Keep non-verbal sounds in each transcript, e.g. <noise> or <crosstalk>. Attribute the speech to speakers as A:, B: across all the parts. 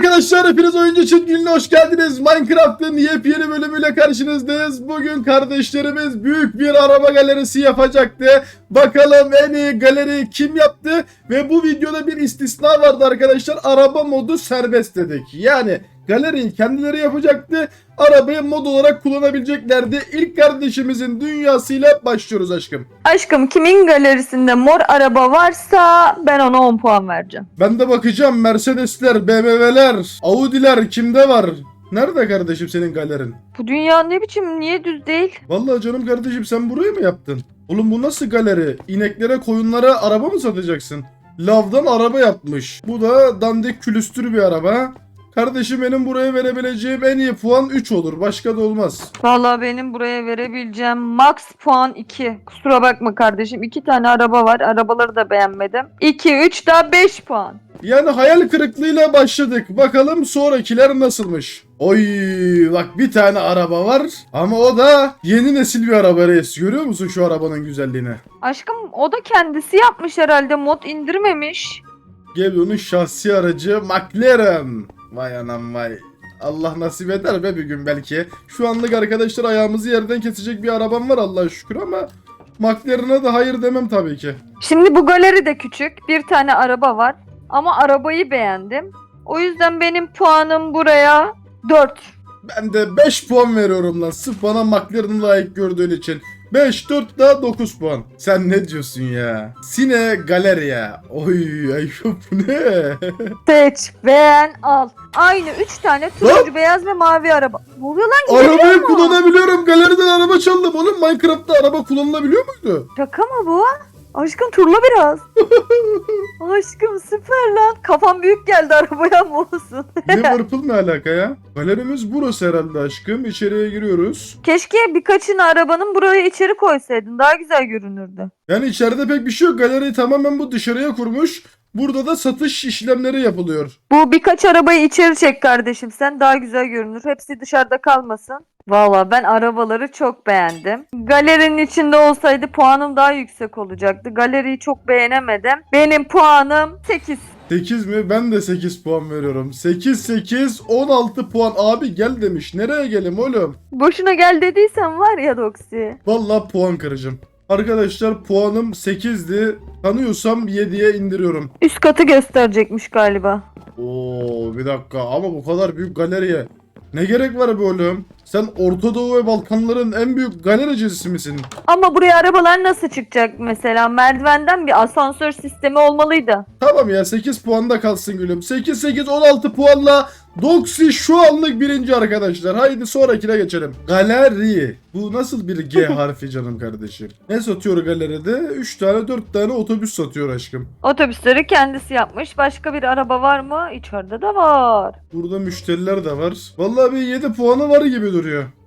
A: arkadaşlar hepiniz oyuncu çiftliğine hoş geldiniz. Minecraft'ın yepyeni bölümüyle karşınızdayız. Bugün kardeşlerimiz büyük bir araba galerisi yapacaktı. Bakalım en iyi galeri kim yaptı? Ve bu videoda bir istisna vardı arkadaşlar. Araba modu serbest dedik. Yani galeriyi kendileri yapacaktı. Arabayı mod olarak kullanabileceklerdi. İlk kardeşimizin dünyasıyla başlıyoruz aşkım.
B: Aşkım kimin galerisinde mor araba varsa ben ona 10 puan vereceğim.
A: Ben de bakacağım Mercedesler, BMW'ler, Audi'ler kimde var? Nerede kardeşim senin galerin?
B: Bu dünya ne biçim niye düz değil?
A: Vallahi canım kardeşim sen burayı mı yaptın? Oğlum bu nasıl galeri? İneklere, koyunlara araba mı satacaksın? Lavdan araba yapmış. Bu da dandik külüstür bir araba. Kardeşim benim buraya verebileceğim en iyi puan 3 olur. Başka da olmaz.
B: Vallahi benim buraya verebileceğim max puan 2. Kusura bakma kardeşim. 2 tane araba var. Arabaları da beğenmedim. 2, 3 daha 5 puan.
A: Yani hayal kırıklığıyla başladık. Bakalım sonrakiler nasılmış? Oy bak bir tane araba var ama o da yeni nesil bir araba reis. Görüyor musun şu arabanın güzelliğini?
B: Aşkım o da kendisi yapmış herhalde. Mod indirmemiş.
A: Gel onun şahsi aracı McLaren. Vay anam vay. Allah nasip eder be bir gün belki. Şu anlık arkadaşlar ayağımızı yerden kesecek bir arabam var Allah'a şükür ama McLaren'a da hayır demem tabii ki.
B: Şimdi bu galeri de küçük. Bir tane araba var. Ama arabayı beğendim. O yüzden benim puanım buraya 4.
A: Ben de 5 puan veriyorum lan sırf bana McLaren'ı layık gördüğün için. 5, 4 daha 9 puan. Sen ne diyorsun ya? Sine Galeria. Oy Ayşe <laughs> bu ne?
B: Seç, beğen, al. Aynı 3 tane turuncu, beyaz ve mavi araba. Ne oluyor lan?
A: Arabayı
B: mu?
A: kullanabiliyorum. Galeriden araba çaldım. Oğlum Minecraft'ta araba kullanılabiliyor muydu?
B: Şaka mı bu? Aşkım turla biraz. <laughs> Aşkım süper lan. Kafam büyük geldi arabaya mı olsun? <laughs>
A: Liverpool ne alaka ya? Galerimiz burası herhalde aşkım. İçeriye giriyoruz.
B: Keşke birkaçını arabanın buraya içeri koysaydın. Daha güzel görünürdü.
A: Yani içeride pek bir şey yok. Galeriyi tamamen bu dışarıya kurmuş. Burada da satış işlemleri yapılıyor.
B: Bu birkaç arabayı içeri çek kardeşim sen. Daha güzel görünür. Hepsi dışarıda kalmasın. Valla ben arabaları çok beğendim. Galerinin içinde olsaydı puanım daha yüksek olacaktı. Galeriyi çok beğenemedim. Benim puanım 8.
A: 8 mi? Ben de 8 puan veriyorum. 8 8 16 puan. Abi gel demiş. Nereye gelim oğlum?
B: Boşuna gel dediysen var ya Doksi.
A: Vallahi puan kıracağım. Arkadaşlar puanım 8'di. Tanıyorsam 7'ye indiriyorum.
B: Üst katı gösterecekmiş galiba.
A: Oo bir dakika ama bu kadar büyük galeriye ne gerek var be oğlum? Sen Orta Doğu ve Balkanların en büyük galericisi misin?
B: Ama buraya arabalar nasıl çıkacak mesela? Merdivenden bir asansör sistemi olmalıydı.
A: Tamam ya 8 puanda kalsın gülüm. 8 8 16 puanla Doxy şu anlık birinci arkadaşlar. Haydi sonrakine geçelim. Galeri. Bu nasıl bir G <laughs> harfi canım kardeşim? Ne satıyor galeride? 3 tane 4 tane otobüs satıyor aşkım.
B: Otobüsleri kendisi yapmış. Başka bir araba var mı? İçeride de var.
A: Burada müşteriler de var. Vallahi bir 7 puanı var gibi duruyor.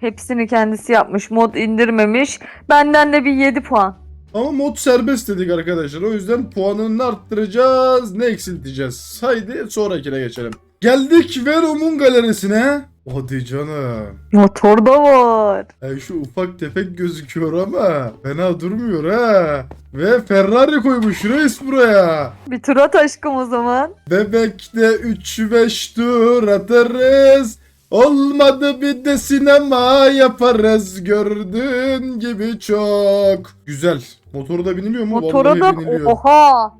B: Hepsini kendisi yapmış. Mod indirmemiş. Benden de bir 7 puan.
A: Ama mod serbest dedik arkadaşlar. O yüzden puanını arttıracağız ne eksilteceğiz. Haydi sonrakine geçelim. Geldik Venom'un galerisine. Hadi canım.
B: Motor da var.
A: Yani şu ufak tefek gözüküyor ama fena durmuyor ha. Ve Ferrari koymuş reis buraya.
B: Bir tur at aşkım o zaman.
A: Bebekte 3-5 tur atarız. Olmadı bir de sinema yaparız gördüğün gibi çok. Güzel. Motoru da biniliyor mu?
B: Motora
A: Vallahi
B: da
A: biniliyor.
B: oha.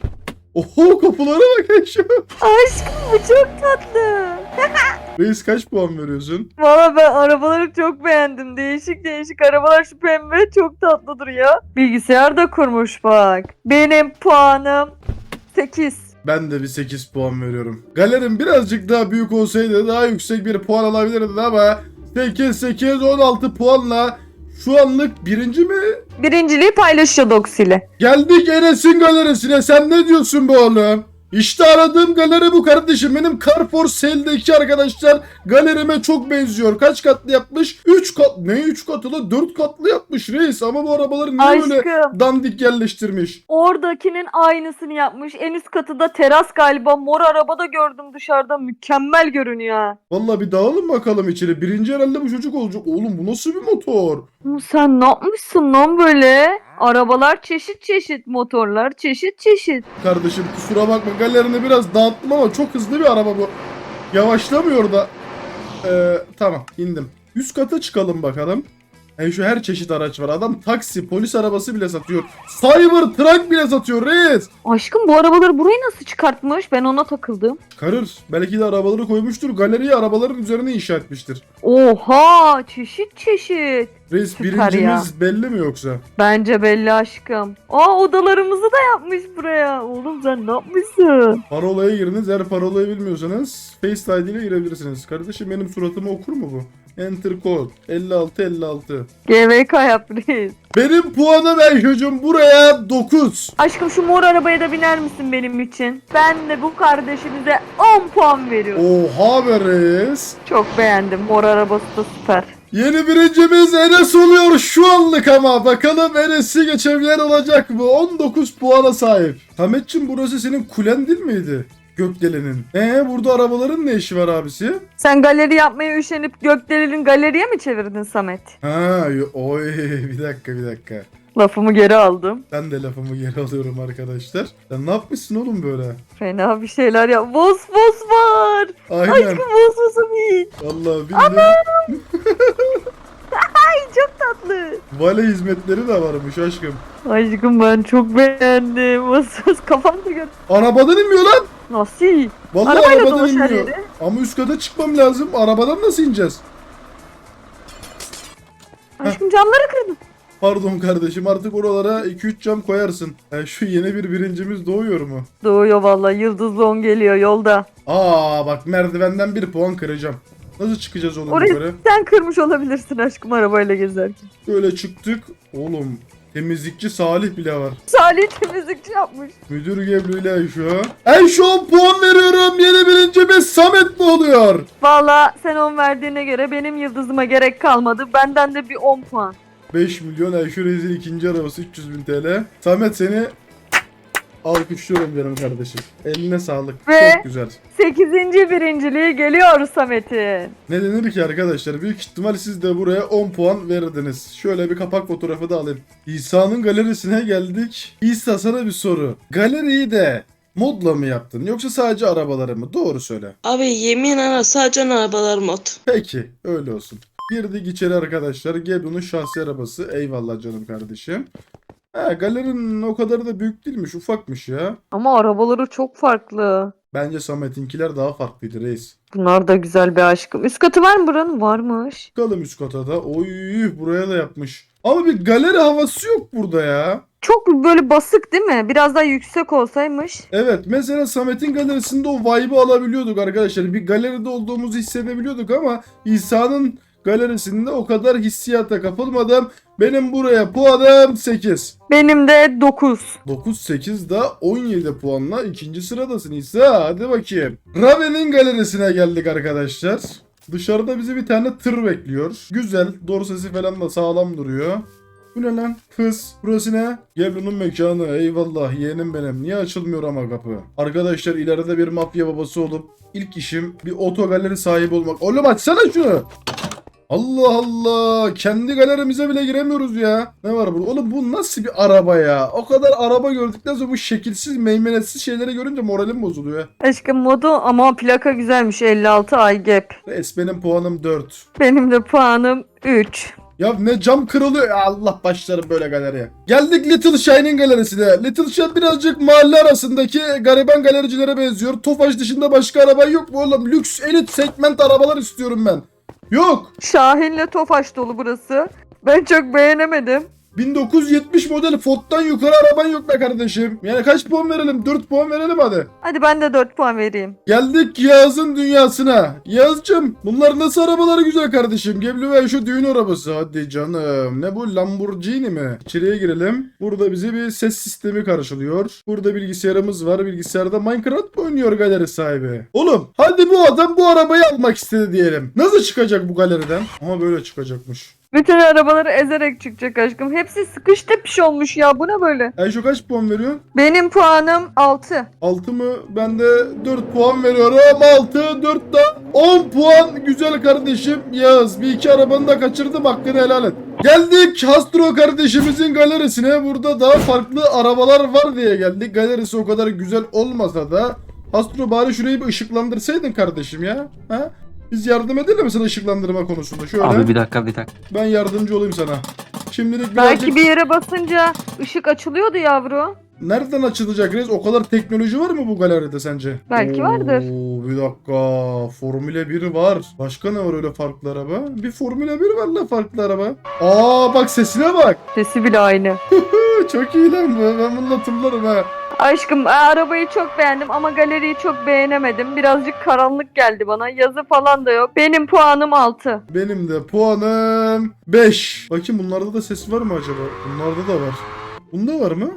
A: Oho kapılara bak <laughs> şu.
B: Aşkım bu çok tatlı. <laughs>
A: Reis kaç puan veriyorsun?
B: Valla ben arabaları çok beğendim. Değişik değişik arabalar şu pembe çok tatlı duruyor. Bilgisayar da kurmuş bak. Benim puanım 8.
A: Ben de bir 8 puan veriyorum. Galerim birazcık daha büyük olsaydı daha yüksek bir puan alabilirdin ama 8 8 16 puanla şu anlık birinci mi?
B: Birinciliği paylaşıyor Dox ile.
A: Geldik Enes'in galerisine. Sen ne diyorsun be oğlum? İşte aradığım galeri bu kardeşim. Benim Carrefour Sale'deki arkadaşlar galerime çok benziyor. Kaç katlı yapmış? 3 kat. Ne 3 katlı? 4 katlı yapmış reis. Ama bu arabaları niye böyle
B: Aşkım
A: dandik yerleştirmiş?
B: oradakinin aynısını yapmış. En üst katıda teras galiba. Mor araba da gördüm dışarıda. Mükemmel görünüyor. ha.
A: Vallahi bir dağılın bakalım içeri. Birinci herhalde bu çocuk olacak. Oğlum bu nasıl bir motor?
B: Oğlum Sen ne yapmışsın lan böyle? Arabalar çeşit çeşit, motorlar çeşit çeşit.
A: Kardeşim kusura bakma galerini biraz dağıttım ama çok hızlı bir araba bu. Yavaşlamıyor da. Ee, tamam indim. Üst kata çıkalım bakalım. Yani şu her çeşit araç var. Adam taksi, polis arabası bile satıyor. Cyber truck bile satıyor reis.
B: Aşkım bu arabaları buraya nasıl çıkartmış? Ben ona takıldım.
A: Karır belki de arabaları koymuştur. Galeriye arabaların üzerine inşa etmiştir.
B: Oha çeşit çeşit.
A: Reis
B: Süper
A: birincimiz belli mi yoksa?
B: Bence belli aşkım. Aa odalarımızı da yapmış buraya. Oğlum sen ne yapmışsın?
A: Parolaya giriniz. Eğer parolayı bilmiyorsanız Face ID ile girebilirsiniz. Kardeşim benim suratımı okur mu bu? Enter code 56 56.
B: GVK yap reis.
A: Benim puanım Eyşocuğum buraya 9.
B: Aşkım şu mor arabaya da biner misin benim için? Ben de bu kardeşimize 10 puan veriyorum.
A: Oha be reis.
B: Çok beğendim. Mor arabası da süper.
A: Yeni birincimiz Enes oluyor şu anlık ama bakalım Enes'i geçebilen olacak mı? 19 puana sahip. Sametçim burası senin kulen değil miydi? Gökdelen'in. Ee burada arabaların ne işi var abisi?
B: Sen galeri yapmaya üşenip Gökdelen'in galeriye mi çevirdin Samet?
A: Ha, oy <laughs> bir dakika bir dakika.
B: Lafımı geri aldım.
A: Ben de lafımı geri <laughs> alıyorum arkadaşlar. Sen ne yapmışsın oğlum böyle?
B: Fena bir şeyler yap. Vos vos var.
A: Aynen.
B: Aşkım vos vosum iyi.
A: Vallahi billahi. <laughs>
B: Ay çok tatlı.
A: Vale hizmetleri de varmış aşkım.
B: Aşkım ben çok beğendim. Vos vos kafam da gör.
A: Arabadan inmiyor lan.
B: Nasıl?
A: Vallahi
B: Arabayla
A: arabadan
B: dolaş her
A: inmiyor. Ama üst kata çıkmam lazım. Arabadan nasıl ineceğiz?
B: Aşkım camları kırdın.
A: Pardon kardeşim artık oralara 2-3 cam koyarsın. Yani şu yeni bir birincimiz doğuyor mu?
B: Doğuyor vallahi yıldızlı on geliyor yolda.
A: Aa bak merdivenden bir puan kıracağım. Nasıl çıkacağız oğlum
B: Orayı
A: yukarı?
B: sen kırmış olabilirsin aşkım arabayla gezerken.
A: Böyle çıktık. Oğlum temizlikçi Salih bile var.
B: Salih temizlikçi yapmış.
A: Müdür Geblu ile. Eyşo 10 puan veriyorum. Yeni birincimiz Samet mi oluyor?
B: Valla sen 10 verdiğine göre benim yıldızıma gerek kalmadı. Benden de bir 10 puan.
A: 5 milyon Eyşo Rezil ikinci arabası 300 bin TL. Samet seni alkışlıyorum canım kardeşim. Eline sağlık.
B: Ve-
A: Çok güzel.
B: 8. birinciliği geliyor Samet'in.
A: Ne denir ki arkadaşlar? Büyük ihtimal siz de buraya 10 puan verirdiniz. Şöyle bir kapak fotoğrafı da alayım. İsa'nın galerisine geldik. İsa sana bir soru. Galeriyi de modla mı yaptın yoksa sadece arabaları mı? Doğru söyle.
C: Abi yemin ara sadece arabalar mod.
A: Peki öyle olsun. Girdik içeri arkadaşlar. Gebru'nun şahsi arabası. Eyvallah canım kardeşim. Ha, galerinin o kadar da büyük değilmiş. Ufakmış ya.
B: Ama arabaları çok farklı.
A: Bence Samet'inkiler daha farklıydı reis.
B: Bunlar da güzel bir aşkım. Üst katı var mı buranın? Varmış.
A: Çıkalım üst kata da. Oy buraya da yapmış. Ama bir galeri havası yok burada ya.
B: Çok böyle basık değil mi? Biraz daha yüksek olsaymış.
A: Evet mesela Samet'in galerisinde o vibe'ı alabiliyorduk arkadaşlar. Bir galeride olduğumuzu hissedebiliyorduk ama İsa'nın galerisinde o kadar hissiyata kapılmadım. Benim buraya puanım 8.
B: Benim de 9.
A: 9 8 da 17 puanla ikinci sıradasın İsa. Hadi bakayım. Raven'in galerisine geldik arkadaşlar. Dışarıda bizi bir tane tır bekliyor. Güzel. Dorsesi falan da sağlam duruyor. Bu ne lan? Kız. Burası ne? Geblu'nun mekanı. Eyvallah yeğenim benim. Niye açılmıyor ama kapı? Arkadaşlar ileride bir mafya babası olup ilk işim bir oto galeri sahibi olmak. Oğlum açsana şunu. Allah Allah. Kendi galerimize bile giremiyoruz ya. Ne var burada? Oğlum bu nasıl bir araba ya? O kadar araba gördükten sonra bu şekilsiz, meymenetsiz şeyleri görünce moralim bozuluyor. ya.
B: Aşkım modu ama plaka güzelmiş 56 ay gap.
A: Reis benim puanım 4.
B: Benim de puanım 3.
A: Ya ne cam kırılıyor. Ya Allah başlarım böyle galeriye. Geldik Little Shine'in galerisine. Little Shine birazcık mahalle arasındaki gariban galericilere benziyor. Tofaş dışında başka araba yok mu oğlum? Lüks elit segment arabalar istiyorum ben. Yok.
B: Şahin'le Tofaş dolu burası. Ben çok beğenemedim.
A: 1970 model Ford'dan yukarı araban yok be kardeşim. Yani kaç puan verelim? 4 puan verelim hadi.
B: Hadi ben de 4 puan vereyim.
A: Geldik Yağız'ın dünyasına. Yağız'cım bunlar nasıl arabaları güzel kardeşim? Geblu ve şu düğün arabası. Hadi canım. Ne bu Lamborghini mi? İçeriye girelim. Burada bizi bir ses sistemi karşılıyor. Burada bilgisayarımız var. Bilgisayarda Minecraft mı oynuyor galeri sahibi? Oğlum hadi bu adam bu arabayı almak istedi diyelim. Nasıl çıkacak bu galeriden? Ama böyle çıkacakmış.
B: Bütün arabaları ezerek çıkacak aşkım. Hepsi sıkış tepiş olmuş ya. Bu ne böyle?
A: Ayşe kaç puan veriyorsun?
B: Benim puanım 6.
A: 6 mı? Ben de 4 puan veriyorum. 6, 4 da 10 puan. Güzel kardeşim Yağız. Bir iki arabanı da kaçırdım. Hakkını helal et. Geldik Hastro kardeşimizin galerisine. Burada daha farklı arabalar var diye geldik. Galerisi o kadar güzel olmasa da Astro bari şurayı bir ışıklandırsaydın kardeşim ya. Ha? Biz yardım edelim mi sana ışıklandırma konusunda? Şöyle
D: Abi bir dakika bir dakika.
A: ben yardımcı olayım sana. Şimdilik birazcık...
B: Belki bir yere basınca ışık açılıyordu yavru.
A: Nereden açılacak reis? O kadar teknoloji var mı bu galeride sence?
B: Belki vardır.
A: Oo, bir dakika. Formüle 1 var. Başka ne var öyle farklı araba? Bir Formüle 1 var la farklı araba. Aa bak sesine bak.
B: Sesi bile aynı.
A: Çok iyi lan bu. Ben bunu hatırlarım ha.
B: Aşkım e, arabayı çok beğendim ama galeriyi çok beğenemedim. Birazcık karanlık geldi bana. Yazı falan da yok. Benim puanım 6.
A: Benim de puanım 5. Bakayım bunlarda da ses var mı acaba? Bunlarda da var. Bunda var mı?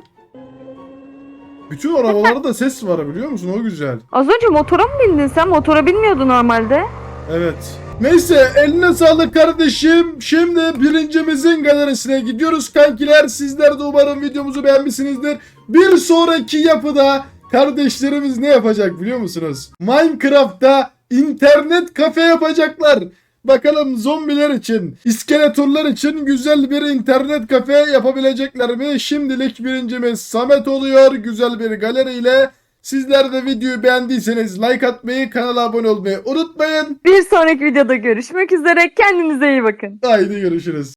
A: Bütün arabalarda ses var biliyor musun? O güzel.
B: Az önce motora mı bindin sen? Motora binmiyordu normalde.
A: Evet. Neyse eline sağlık kardeşim. Şimdi birincimizin galerisine gidiyoruz kankiler. Sizler de umarım videomuzu beğenmişsinizdir. Bir sonraki yapıda kardeşlerimiz ne yapacak biliyor musunuz? Minecraft'ta internet kafe yapacaklar. Bakalım zombiler için, iskeletorlar için güzel bir internet kafe yapabilecekler mi? Şimdilik birincimiz Samet oluyor. Güzel bir galeriyle. Sizler de videoyu beğendiyseniz like atmayı, kanala abone olmayı unutmayın.
B: Bir sonraki videoda görüşmek üzere. Kendinize iyi bakın.
A: Haydi görüşürüz.